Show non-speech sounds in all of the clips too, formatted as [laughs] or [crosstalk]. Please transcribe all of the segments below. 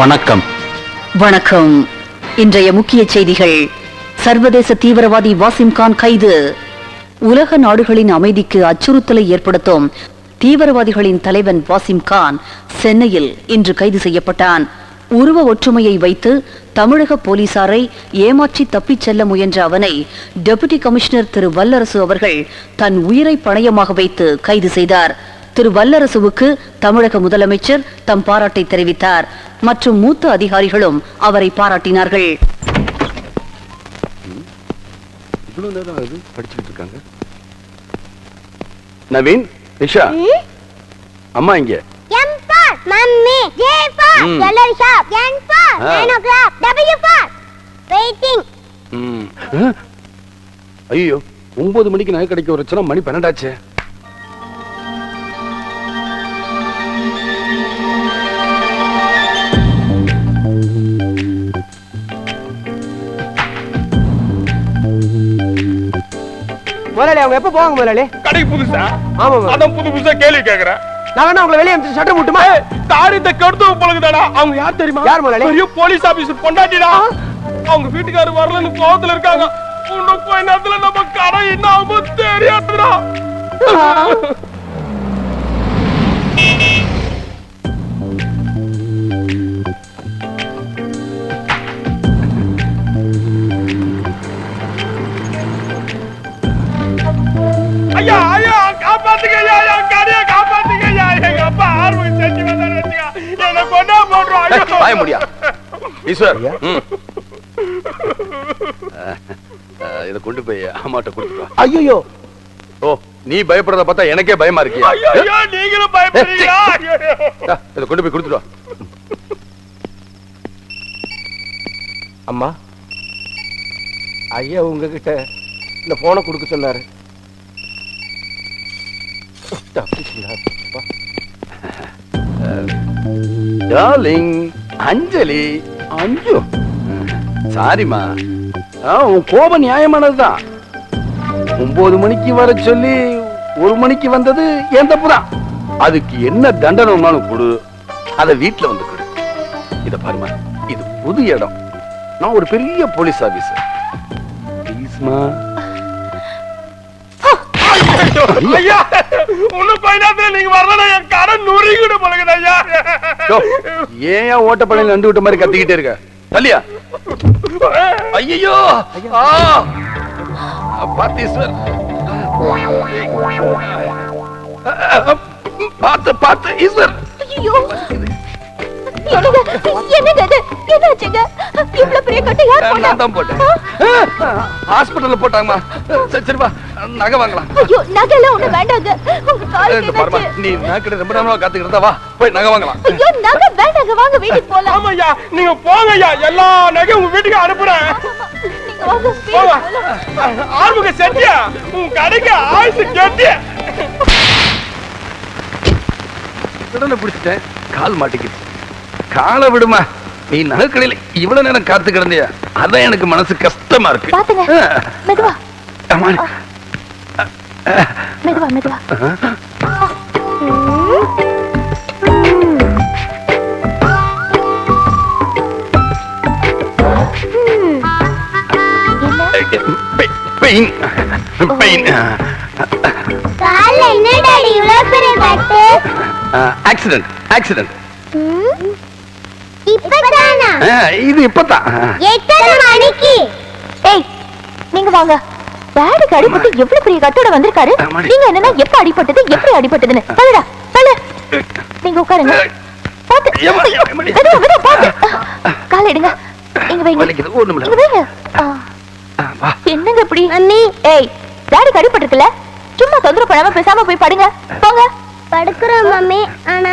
வணக்கம். வணக்கம். இன்றைய முக்கிய செய்திகள். சர்வதேச தீவிரவாதி வாசிம் கான் கைது. உலக நாடுகளின் அமைதிக்கு அச்சுறுத்தலை ஏற்படுத்தும் தீவிரவாதிகளின் தலைவன் வாசிம் கான் சென்னையில் இன்று கைது செய்யப்பட்டான். உருவ ஒற்றுமையை வைத்து தமிழக போலீசாரை ஏமாற்றி தப்பிச் செல்ல முயன்ற அவனை டெபுட்டி கமிஷனர் திரு வல்லரசு அவர்கள் தன் உயிரை பணயமாக வைத்து கைது செய்தார். திரு வல்லரசுவுக்கு தமிழக முதலமைச்சர் தம் பாராட்டை தெரிவித்தார். மற்றும் மூத்த அதிகாரிகளும் அவரை பாராட்டினார்கள். இவ்வளவு நேரம் ஆகுது படிச்சுக்கிட்டு இருக்காங்க. நவீன் நிஷா. அம்மா இங்க. M for mummy, J for yellow shop, N for nine o'clock, W for waiting. ம். ஆ? ஐயோ ஒன்பது மணிக்கு நகை கிடைக்க வச்சுனா மணி பன்னெண்டாச்சே. முதலாளி அவங்க எப்ப போவாங்க முதலாளி? கடைக்கு புதுசா? ஆமா. அதான் புது புதுசா கேள்வி கேக்குறேன். நான் வேணா உங்களை வெளியே அனுப்பிச்சு சட்டம் முட்டுமா? காரியத்தை கெடுத்து பழகுதாடா. அவங்க யார் தெரியுமா? யார் முதலாளி? பெரிய போலீஸ் ஆபீசர் பொண்டாட்டிடா அவங்க வீட்டுக்காரர் வரலன்னு கோவத்துல இருக்காங்க. இன்னும் கொஞ்ச நேரத்துல நம்ம கடை என்ன ஆகும் தெரியாதுடா வாய முடியா? ஈஸ்வர். இத கொண்டு போய் அம்மாட்ட கொடுத்துட்டு வா. ஐயோ ஓ நீ பயப்படுறத பார்த்தா எனக்கே பயமா இருக்கியா? நீங்களும். ஆ, இத கொண்டு போய் கொடுத்துட்டு வா. அம்மா ஐயா உங்ககிட்ட இந்த போனை கொடுக்க சொன்னாரு. டார்லிங் அஞ்சலி அஞ்சு. சாரிமா உன் கோபம் நியாயமானதுதான். ஒன்பது மணிக்கு வர சொல்லி ஒரு மணிக்கு வந்தது என் தப்பு தான் அதுக்கு என்ன தண்டனை வேணாலும் கொடு. அத வீட்டுல வந்து கொடு. இத பாருமா இது புது இடம். நான் ஒரு பெரிய போலீஸ் ஆபீசர். ப்ளீஸ்மா ஐயா. நீங்க என் கடை நுறுங்கிடு பழகுது ஐயா. ஏன் ஓட்டப்பள்ளையில நண்டு விட்ட மாதிரி கத்திக்கிட்டே இருக்க? தள்ளியா? ஐயோ பார்த்து பார்த்து பார்த்து ஈஸ்வர். ஐயோ நான் தான் போட்டேன். ஹாஸ்பிட்டல்ல போட்டாங்கம்மா. சரி சரி வா. நகை வாங்கலாம். ஐயோ நகைலாம் ஒண்ணு வேண்டாங்க உங்க காலுக்கு பாருமா? நீ நகை ரொம்ப நேரமா காத்துக்கிட்டு வா போய் நகை வாங்கலாம். ஐயோ நகை வேண்டாங்க வாங்க வீட்டுக்கு போலாம். ஆமா ஐயா நீங்க போங்க ஐயா எல்லா நகையும் உங்க வீட்டுக்கு அனுப்புறேன். நீங்க வாங்க போங்க. போலாம். ஆர்வங்க செட்டியா உன் கடைக்கு ஆயுசு கெட்டியா உடனே பிடிச்சிட்டேன் கால் மாட்டிக்கிச்சு. காலை விடுமா நீ நகைக்கடையில இவ்வளவு நேரம் காத்து கிடந்தியா அதான் எனக்கு மனசு கஷ்டமா இருக்கு. மெதுவா. மெதுவா. பெயின் பெயின் கால்ல என்னடா இவ்வளவு பெரிய கட்டு ஆக்சிடென்ட் ஆக்சிடென்ட் இப்பதானா? இது இப்பதான். எத்தனை மணிக்கு? ஏய் நீங்க வாங்க. டாடிக்கு அடிபட்டு எவ்வளவு பெரிய கட்டோட வந்திருக்காரு. நீங்க என்னன்னா எப்ப அடிபட்டது எப்படி அடிபட்டதுன்னு? சொல்லுடா சொல்லு நீங்க உட்காருங்க. பாத்து பாத்து கால எடுங்க. இங்க வைங்க. வா. என்னங்க இப்படி? மம்மி ஏய் டாடிக்கு அடிபட்டிருக்குல்ல? சும்மா தொந்தரவு பண்ணாம பேசாம போய் படுங்க. போங்க. படுக்கிறோம் மம்மி. ஆனா.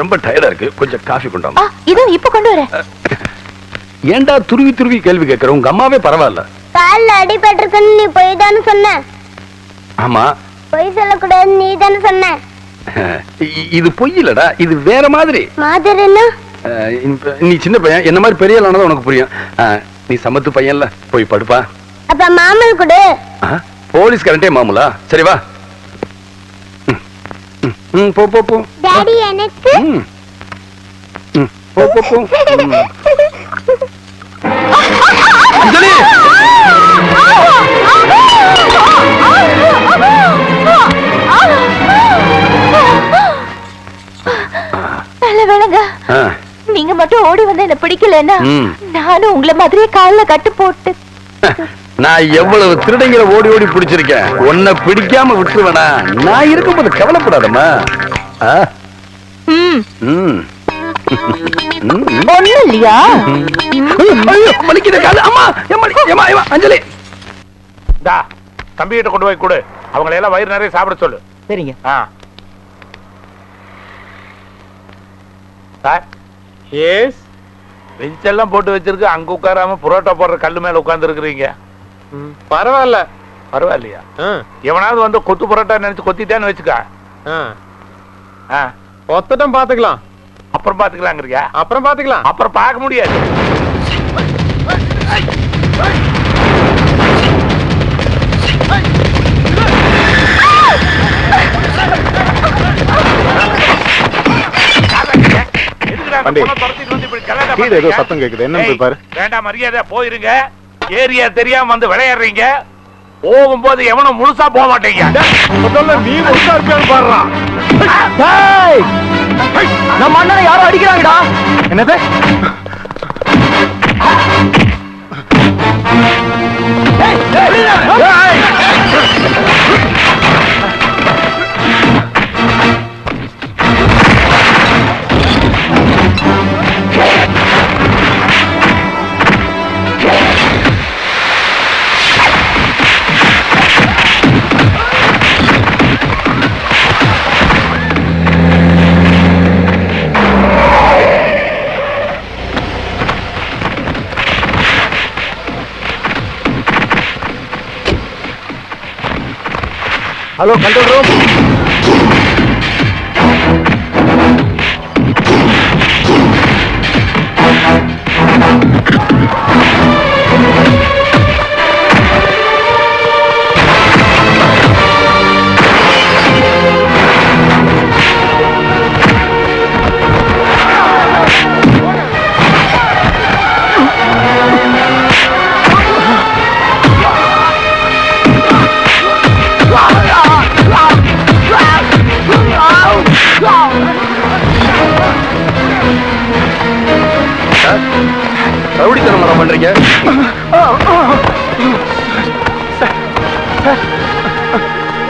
ரொம்ப டயர்டா இருக்கு. கொஞ்சம் காஃபி கொண்டாமா ஆ இதோ இப்ப கொண்டு வரேன். ஏன்டா துருவி துருவி கேள்வி கேட்கற? உங்க அம்மாவே பரவாயில்ல. கால்ல அடிபட்டிருக்குன்னு நீ போய் தானே சொன்ன. ஆமா. பொய் சொல்லக்கூடாது நீ தானே சொன்ன இது பொய் இல்லடா இது வேற மாதிரி. அஹ், இப்ப நீ சின்ன பையன் என்ன மாதிரி பெரிய ஆளானதான் உனக்கு புரியும். நீ சமத்து பையன்ல போய் படுப்பா. அப்ப மாமல் கொடு. போலீஸ் கரண்டே மாமூலா. சரி வா. ம், போ போ போ. டாடி எனக்கு? ம். போ போ போ. [laughs] அஞ்சலி! நல்ல வேலைங்க. நீங்க மட்டும் ஓடி வந்து என்ன பிடிக்கலன்னா. நானும் உங்களை மாதிரியே கால்ல கட்டு போட்டு. நான் எவ்வளவு திருடங்களை ஓடி ஓடி பிடிச்சிருக்கேன். உன்னை பிடிக்காம விட்டுருவேனா? நான் இருக்கும்போது கவலைப்படாதம்மா. ஆ, ம், ம். [laughs] ஒண்ணும் இல்லையா வலிக்குது காலு. அம்மா, எம்மா, எம்மா, எம்மா, அஞ்சலி. டா தம்பி கிட்ட கொண்டு போய் கொடு. அவங்களை எல்லாம் வயிறு நிறைய சாப்பிட சொல்லு. சரிங்க. ஆ. சார் எஸ் பெஞ்ச் எல்லாம் போட்டு வச்சிருக்கு. அங்க உட்காராம புரோட்டா போடுற கல்லு மேல உட்கார்ந்து இருக்கிறீங்க பரவாயில்ல. பரவாயில்லையா? எவனாவது வந்து கொத்து புரோட்டா நினைச்சு கொத்திட்டான்னு வச்சுக்க. ஆ. ஆ, ஒத்தட்டம் பாத்துக்கலாம் அப்புறம் பாத்துக்கலாங்கிறியா? அப்புறம் பாத்துக்கலாம். அப்புறம் பார்க்க முடியாது. ஏதோ? சத்தம் கேக்குது. ஏய், பாரு. வேண்டாம் மரியாதை போயிருங்க. ஏரியா தெரியாம வந்து விளையாடுறீங்க. போகும்போது எவனும் முழுசா போக மாட்டீங்க. முதல்ல நீ முழுசா இருப்பியான்னு பாடுறா. நம்ம அண்ணனை யாரோ அடிக்கிறாங்கடா. என்னது? Hello control room. ரவுடித்தனம் மரம் பண்றீங்க?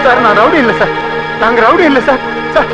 சார் நான் ரவுடி இல்லை சார். நாங்க ரவுடி இல்லை சார். சார்